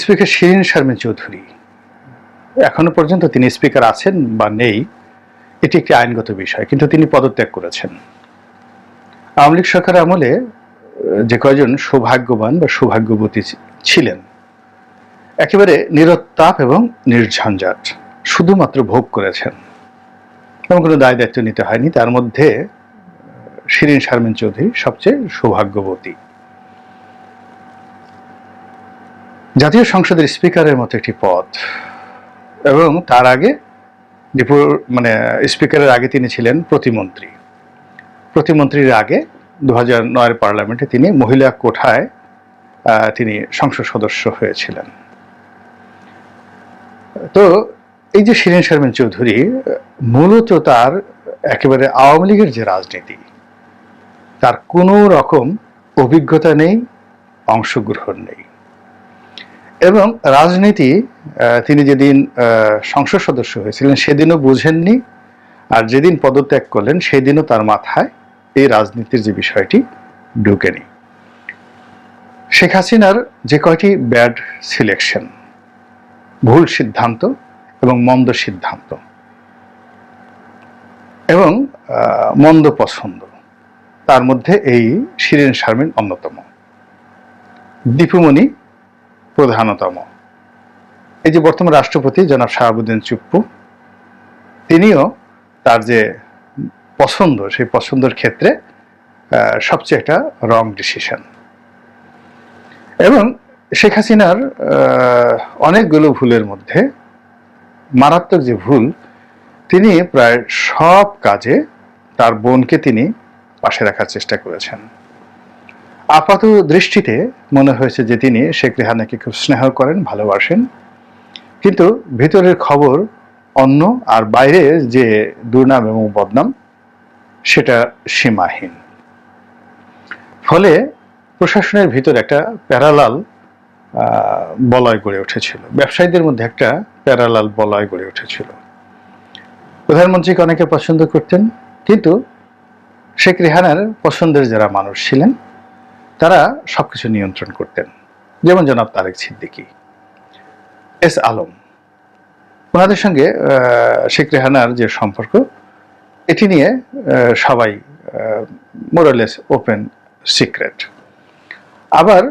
Speaker Shirin Sharmin Chowdhury. এখনও পর্যন্ত তিনি স্পিকার আছেন বা নেই, এটি একটি আইনগত বিষয়, কিন্তু তিনি পদত্যাগ করেছেন। আওয়ামী লীগ সরকার আমলে যে কয়জন সৌভাগ্যবান বা সৌভাগ্যবতী ছিলেন, একেবারে নিরত্তাপ এবং নির্ঝঞ্ঝাট, শুধুমাত্র ভোগ করেছেন। এবং কোনো দায় দায়িত্ব নিতে হয়নি, তার মধ্যে শিরিন শারমিন চৌধুরী সবচেয়ে সৌভাগ্যবতী। জাতীয় সংসদের স্পিকারের মতো একটি পদ। এবং তার আগে মানে স্পিকারের আগে তিনি ছিলেন প্রতিমন্ত্রী। প্রতিমন্ত্রীর আগে দু হাজার নয়ের পার্লামেন্টে তিনি মহিলা কোঠায় তিনি সংসদ সদস্য হয়েছিলেন। তো, এই যে শিরিন শারমিন চৌধুরী মূলত তার একেবারে আওয়ামী লীগের যে রাজনীতি, তার কোনো রকম অভিজ্ঞতা নেই, অংশগ্রহণ নেই। এবং রাজনীতি তিনি যেদিন সংসদ সদস্য হয়েছিলেন সেদিনও বুঝেননি। আর যেদিন পদত্যাগ করলেন সেদিনও তার মাথায় এই রাজনীতির যে বিষয়টি ঢুকেনি। শেখ হাসিনার যে কয়টি ব্যাড সিলেকশন, ভুল সিদ্ধান্ত এবং মন্দ সিদ্ধান্ত এবং মন্দ পছন্দ, তার মধ্যে এই শিরিন শারমিন অন্যতম। দীপুমণি প্রধানতম। এই যে বর্তমান রাষ্ট্রপতি জনাব শাহাবুদ্দিন চুপ্পু, তিনিও তার যে পছন্দ, সেই পছন্দের ক্ষেত্রে সবচেয়ে একটা রং ডিসিশন এবং শেখ হাসিনার অনেকগুলো ভুলের মধ্যে, মারাত্মক যে ভুল, তিনি প্রায় সব কাজে তার বোনকে তিনি পাশে রাখার চেষ্টা করেছেন। আপাত দৃষ্টিতে মনে হয়েছে যে তিনি শেখ রেহানাকে খুব স্নেহ করেন, ভালোবাসেন। কিন্তু ভিতরের খবর অন্য আর বাইরে যে দুর্নাম এবং বদনাম, সেটা সীমাহীন। ফলে প্রশাসনের ভিতর একটা প্যারালাল বলয় গড়ে উঠেছিল। ব্যবসায়ীদের মধ্যে একটা প্যারালাল বলয় গড়ে উঠেছিল। প্রধানমন্ত্রীকে অনেকে পছন্দ করতেন, কিন্তু শেখ রেহানার পছন্দের যারা মানুষ ছিলেন তারা সবকিছু নিয়ন্ত্রণ করতেন। যেমন জনাব তারেক সিদ্দিকী। এস আলম। ওনাদের সঙ্গে শেখ রেহানার যে সম্পর্ক, এটি নিয়ে সবাই মোরালেস ওপেন সিক্রেট আবার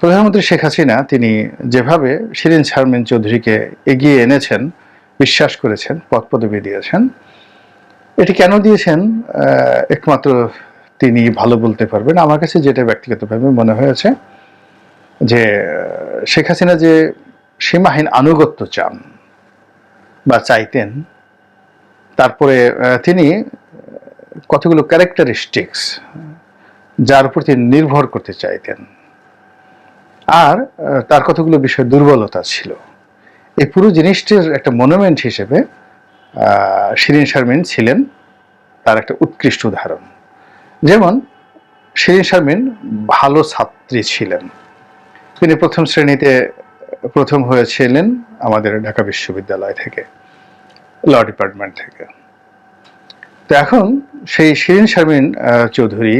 প্রধানমন্ত্রী শেখ হাসিনা, তিনি যেভাবে শিরিন শারমিন চৌধুরীকে এগিয়ে এনেছেন, বিশ্বাস করেছেন পদ পদবি দিয়েছেন, এটি কেন দিয়েছেন? একমাত্র তিনি ভালো বলতে পারবেন। আমার কাছে যেটা ব্যক্তিগতভাবে মনে হয়েছে যে, শেখ হাসিনা যে সীমাহীন আনুগত্য চান বা চাইতেন, তারপরে তিনি কতগুলো ক্যারেক্টারিস্টিক্স যার উপর তিনি নির্ভর করতে চাইতেন। আর তার কতগুলো বিষয় দুর্বলতা ছিল। এই পুরো জিনিসটির একটা মনুমেন্ট হিসেবে শিরিন শারমিন ছিলেন তার একটা উৎকৃষ্ট উদাহরণ। যেমন শিরিন শারমিন ভালো ছাত্রী ছিলেন। তিনি প্রথম শ্রেণীতে প্রথম হয়েছিলেন আমাদের ঢাকা বিশ্ববিদ্যালয় থেকে, ল ডিপার্টমেন্ট থেকে। তো এখন সেই শিরিন শারমিন চৌধুরী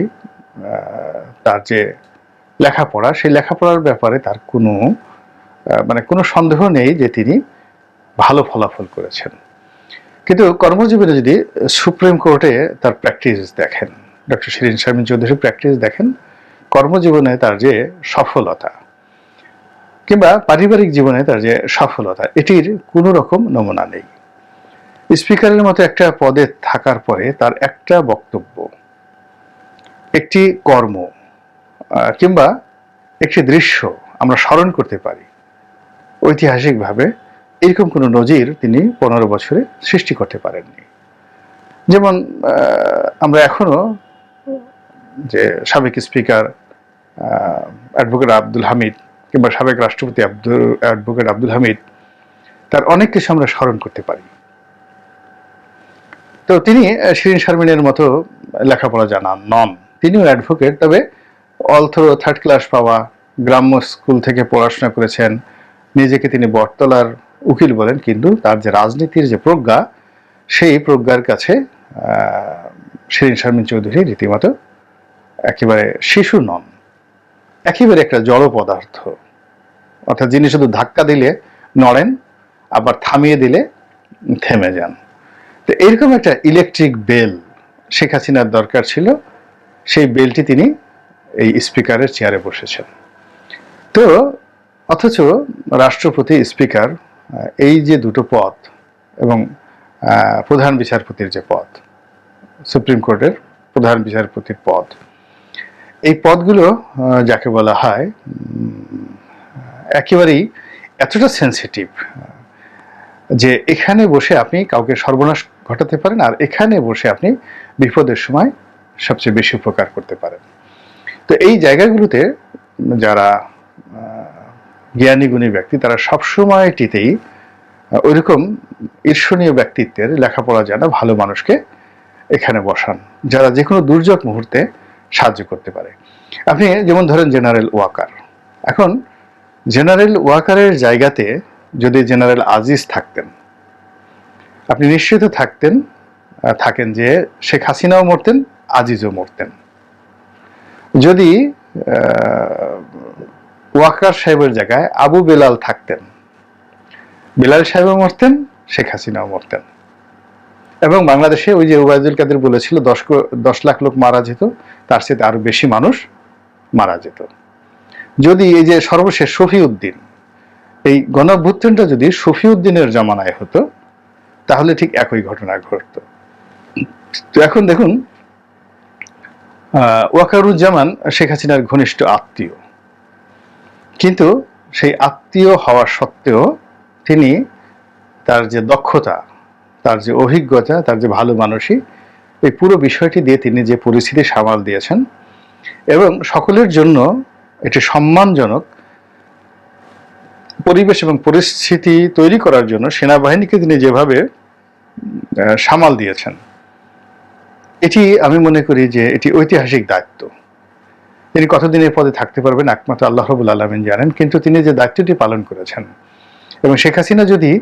তার যে লেখাপড়া, সেই লেখাপড়ার ব্যাপারে তার কোনো মানে কোনো সন্দেহ নেই যে তিনি ভালো ফলাফল করেছেন। কিন্তু কর্মজীবনে যদি সুপ্রিম কোর্টে তার প্র্যাকটিস দেখেন ডক্টর শিরিন শারমিন চৌধুরীর প্র্যাকটিস দেখেন, কর্মজীবনে তার যে সফলতা কিংবা পারিবারিক জীবনে তার যে সফলতা, এটির কোনো রকম নমুনা নেই। স্পিকারের মতো একটা পদে থাকার পরে তার একটা বক্তব্য, একটি কর্ম কিংবা একটি দৃশ্য আমরা স্মরণ করতে পারি। ঐতিহাসিকভাবে এরকম কোনো নজির তিনি পনেরো বছরে সৃষ্টি করতে পারেননি। যেমন আমরা এখনও যে সাবেক স্পিকার অ্যাডভোকেট আব্দুল হামিদ কিংবা সাবেক রাষ্ট্রপতি আব্দুল, অ্যাডভোকেট আব্দুল হামিদ, তার অনেক কিছু আমরা স্মরণ করতে পারি। তো তিনি শিরিন শারমিনের মতো লেখাপড়া জানা নন। তিনিও অ্যাডভোকেট, তবে অলথ্রো থার্ড ক্লাস পাওয়া, গ্রাম্য স্কুল থেকে পড়াশোনা করেছেন। নিজেকে তিনি বটতলার উকিল বলেন, কিন্তু তার যে রাজনীতির যে প্রজ্ঞা, সেই প্রজ্ঞার কাছে শিরিন শারমিন চৌধুরী রীতিমতো একেবারে শিশু নন, একেবারে একটা জড় পদার্থ। অর্থাৎ যিনি শুধু ধাক্কা দিলে নড়েন, আবার থামিয়ে দিলে থেমে যান। তো এরকম একটা ইলেকট্রিক বেল শেখ হাসিনার দরকার ছিল। সেই বেলটি তিনি এই স্পিকারের চেয়ারে বসেছেন। তো অথচ রাষ্ট্রপতি স্পিকার এই যে দুটো পদ এবং প্রধান বিচারপতির যে পদ, সুপ্রিম কোর্টের প্রধান বিচারপতির পদ এই পদগুলো যাকে বলা হয় একেবারেই এতটা সেন্সিটিভ যে এখানে বসে আপনি কাউকে সর্বনাশ ঘটাতে পারেন আর এখানে বসে আপনি বিপদের সময় সবচেয়ে বেশি উপকার করতে পারেন। তো এই জায়গাগুলোতে যারা জ্ঞানী গুণী ব্যক্তি, তারা সবসময়টিতেই ওইরকম ঈর্ষণীয় ব্যক্তিত্বের লেখাপড়া জানা ভালো মানুষকে এখানে বসান। যারা যে কোনো দুর্যোগ মুহূর্তে সাহায্য করতে পারে। আপনি যেমন ধরেন জেনারেল ওয়াকার এখন জেনারেল ওয়াকারের জায়গাতে যদি জেনারেল আজিজ থাকতেন, আপনি নিশ্চিত থাকতেন থাকেন যে শেখ হাসিনাও মরতেন আজিজও মরতেন। যদি ওয়াকার সাহেবের জায়গায় আবু বেলাল থাকতেন বেলাল সাহেবও মরতেন, শেখ হাসিনাও মরতেন। এবং বাংলাদেশে ওই যে ওবায়দুল কাদের বলেছিল, দশ দশ লাখ লোক মারা যেত, তার সাথে আরও বেশি মানুষ মারা যেত। যদি এই যে সর্বশেষ শফিউদ্দিন, এই গণঅভ্যুত্থানটা যদি শফিউদ্দিনের জামানায় হতো, তাহলে ঠিক একই ঘটনা ঘটতো। তো এখন দেখুন ওয়াকারুজ্জামান, শেখ হাসিনার ঘনিষ্ঠ আত্মীয়। কিন্তু সেই আত্মীয় হওয়া সত্ত্বেও তিনি তার যে দক্ষতা তার যে অভিজ্ঞতা, তার যে ভালো মানসী এই পুরো বিষয়টি দিয়ে তিনি যে পরিস্থিতি সামাল দিয়েছেন এবং সকলের জন্য এটি সম্মানজনক পরিবেশ এবং পরিস্থিতি তৈরি করার জন্য সেনাবাহিনীকে তিনি যেভাবে সামাল দিয়েছেন, এটি আমি মনে করি যে এটি ঐতিহাসিক দায়িত্ব। তিনি কতদিনের পদে থাকতে পারবেন একমাত্র আল্লাহ রবুল আলমিন জানেন, কিন্তু তিনি যে দায়িত্বটি পালন করেছেন এবং শেখ হাসিনা যদি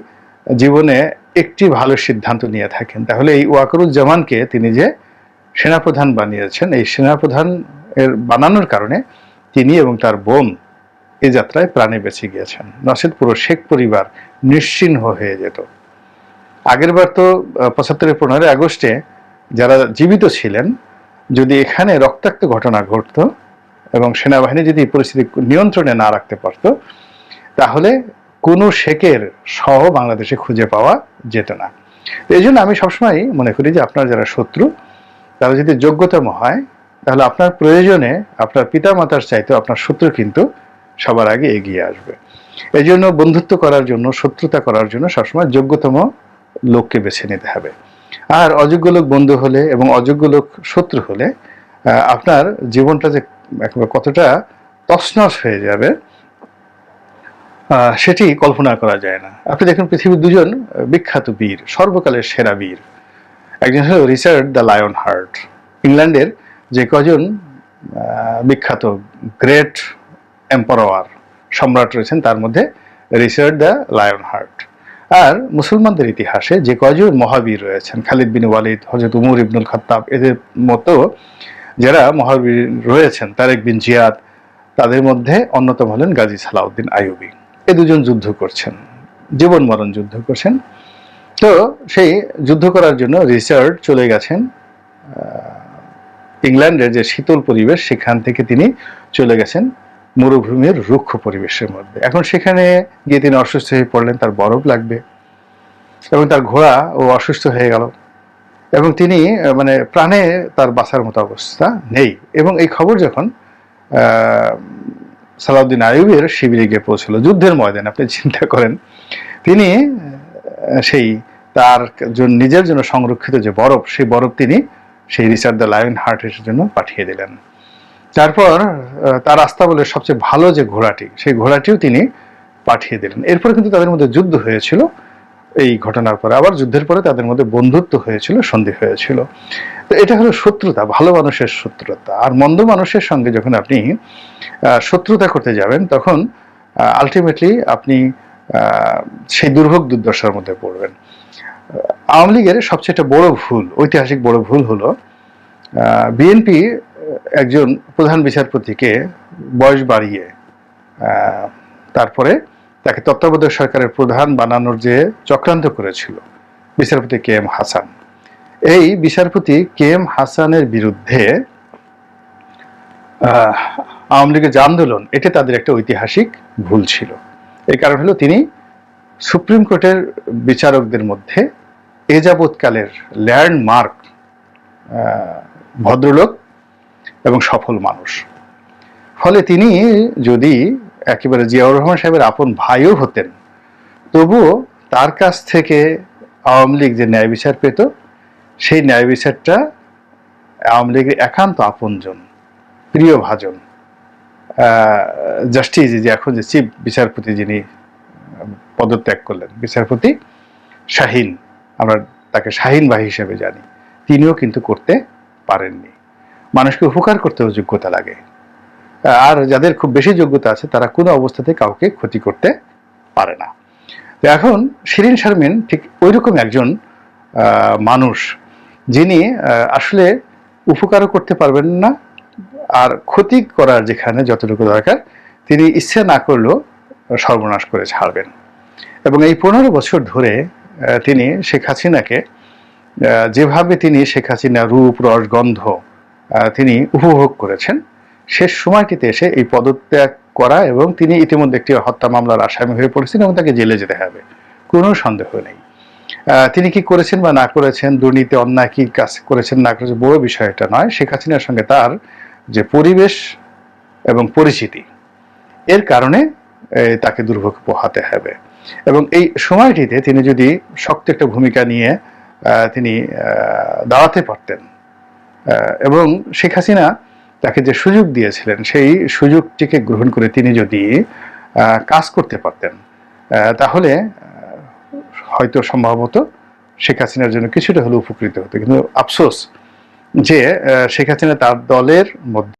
জীবনে একটি ভালো সিদ্ধান্ত নিয়ে থাকেন। তাহলে এই ওয়াকরুজ্জামানকে তিনি যে সেনাপ্রধান বানিয়েছেন, এই সেনাপ্রধান এর বানানোর কারণে তিনি এবং তার বোন এই যাত্রায় প্রাণে বেঁচে গিয়েছেন। নসেদ পুরো শেখ পরিবার নিশ্চিহ্ন হয়ে যেত। আগের বার তো পঁচাত্তরের পনেরোই আগস্টে যারা জীবিত ছিলেন, যদি এখানে রক্তাক্ত ঘটনা ঘটতো এবং সেনাবাহিনী যদি পরিস্থিতি নিয়ন্ত্রণে না রাখতে পারত, তাহলে কোনো শেখের সহ বাংলাদেশে খুঁজে পাওয়া যেত না। এই জন্য আমি সবসময় মনে করি যে আপনার যারা শত্রু, তারা যদি যোগ্যতম হয়, তাহলে আপনার প্রয়োজনে আপনার পিতামাতার চাইতে আপনার শত্রু কিন্তু সবার আগে এগিয়ে আসবে। এই জন্য বন্ধুত্ব করার জন্য, শত্রুতা করার জন্য সবসময় যোগ্যতম লোককে বেছে নিতে হবে। আর অযোগ্য লোক বন্ধু হলে এবং অযোগ্য লোক শত্রু হলে আপনার জীবনটা যে কতটা তছনছ হয়ে যাবে সেটি কল্পনা করা যায় না। আপনি দেখুন পৃথিবীর দুজন বিখ্যাত বীর, সর্বকালের সেরা বীর। একজন হলো রিচার্ড দ্য লায়ন হার্ট ইংল্যান্ডের যে কজন বিখ্যাত গ্রেট এম্পারোয়ার, সম্রাট রয়েছেন, তার মধ্যে রিচার্ড দ্য লায়ন হার্ট আর মুসলমানদের ইতিহাসে যে কজন মহাবীর রয়েছেন, খালিদ বিন ওয়ালিদ হজরত উমর ইবনুল খাত্তাব, এদের মতো যারা মহাবীর রয়েছেন, তারেক বিন জিয়াদ, তাদের মধ্যে অন্যতম হলেন গাজী সালাউদ্দিন আইয়ুবী। এ দুজন যুদ্ধ করছেন, জীবন মরণ যুদ্ধ করছেন। তো সেই যুদ্ধ করার জন্য রিচার্ড চলে গেছেন ইংল্যান্ডের যে শীতল পরিবেশ, সেখান থেকে তিনি চলে গেছেন মরুভূমির রুক্ষ পরিবেশের মধ্যে। এখন সেখানে গিয়ে তিনি অসুস্থ হয়ে পড়লেন, তার বরফ লাগবে এবং তার ঘোড়া ও অসুস্থ হয়ে গেল। এবং তিনি মানে প্রাণে তার বাঁচার মতো অবস্থা নেই। এবং এই খবর যখন সালাউদ্দিন আয়ুবের শিবিরে গিয়ে পৌঁছলো, যুদ্ধের ময়দানে, আপনি চিন্তা করেন। তিনি সেই, তার নিজের জন্য সংরক্ষিত যে বরফ, সেই বরফ তিনি সেই রিচার্ড দ্য লায়ন হার্টের জন্য পাঠিয়ে দিলেন। তারপর তার তার আস্তাবলের সবচেয়ে ভালো যে ঘোড়াটি, সেই ঘোড়াটিও তিনি পাঠিয়ে দিলেন। এরপর কিন্তু তাদের মধ্যে যুদ্ধ হয়েছিল। এই ঘটনার পরে। আবার যুদ্ধের পরে তাদের মধ্যে বন্ধুত্ব হয়েছিল, সন্ধি হয়েছিল। তো এটা হলো শত্রুতা, ভালো মানুষের শত্রুতা। আর মন্দ মানুষের সঙ্গে যখন আপনি শত্রুতা করতে যাবেন, তখন আলটিমেটলি আপনি সেই দুর্ভোগ দুর্দশার মধ্যে পড়বেন। আওয়ামী লীগের সবচেয়ে বড় ভুল, ঐতিহাসিক বড় ভুল হলো বিএনপি একজন প্রধান বিচারপতিকে বয়স বাড়িয়ে তারপরে তাকে তত্ত্বাবধায়ক সরকারের প্রধান বানানোর যে চক্রান্ত করেছিল, বিচারপতি কে এম হাসান। এই বিচারপতি কে এম হাসানের বিরুদ্ধে আওয়ামী লীগের যে আন্দোলন, এটা তাদের একটা ঐতিহাসিক ভুল ছিল। এর কারণ হলো তিনি সুপ্রিম কোর্টের বিচারকদের মধ্যে এ যাবৎকালের ল্যান্ডমার্ক ভদ্রলোক এবং সফল মানুষ। ফলে তিনি যদি একেবারে জিয়াউর রহমান সাহেবের আপন ভাইও হতেন। তবুও তার কাছ থেকে আওয়ামী লীগ যে ন্যায় বিচার পেত, সেই ন্যায় বিচারটা আওয়ামী লীগের একান্ত আপনজন, প্রিয় ভাজন। জাস্টিস যে এখন যে চিফ বিচারপতি যিনি, পদত্যাগ করলেন, বিচারপতি শাহিন, আমরা তাকে শাহিন ভাই হিসেবে জানি। তিনিও কিন্তু করতে পারেননি। মানুষকে উপকার করতেও যোগ্যতা লাগে। আর যাদের খুব বেশি যোগ্যতা আছে, তারা কোনো অবস্থাতে কাউকে ক্ষতি করতে পারে না। এখন শিরিন শারমিন ঠিক ওই রকম একজন মানুষ, যিনি আসলে উপকারও করতে পারবেন না, আর ক্ষতি করার যেখানে যতটুকু দরকার, তিনি ইচ্ছে না করলেও সর্বনাশ করে ছাড়বেন। এবং এই পনেরো বছর ধরে তিনি শেখ হাসিনাকে যেভাবে তিনি শেখ হাসিনা রূপ, রস, গন্ধ তিনি উপভোগ করেছেন শেষ সময়টিতে এসে এই পদত্যাগ করা এবং তিনি ইতিমধ্যে একটি হত্যা মামলার আসামি হয়ে পড়েছেন এবং তাকে জেলে যেতে হবে। কোনো সন্দেহ নেই। তিনি কি করেছেন বা না করেছেন, দুর্নীতি, অন্যায় কি কাজ করেছেন, না করেছেন, বড় বিষয় এটা নয়। শেখ হাসিনার সঙ্গে তার যে পরিবেশ এবং পরিচিতি, এর কারণে তাকে দুর্ভোগ পোহাতে হবে। এবং এই সময়টিতে তিনি যদি শক্ত একটা ভূমিকা নিয়ে তিনি দাঁড়াতে পারতেন এবং শেখ হাসিনা তাকে যে সুযোগ দিয়েছিলেন, সেই সুযোগটিকে গ্রহণ করে তিনি যদি কাজ করতে পারতেন তাহলে হয়তো সম্ভবত শেখ হাসিনার জন্য কিছুটা হলেও উপকৃত হতো। কিন্তু আফসোস যে শেখ হাসিনা তার দলের মধ্যে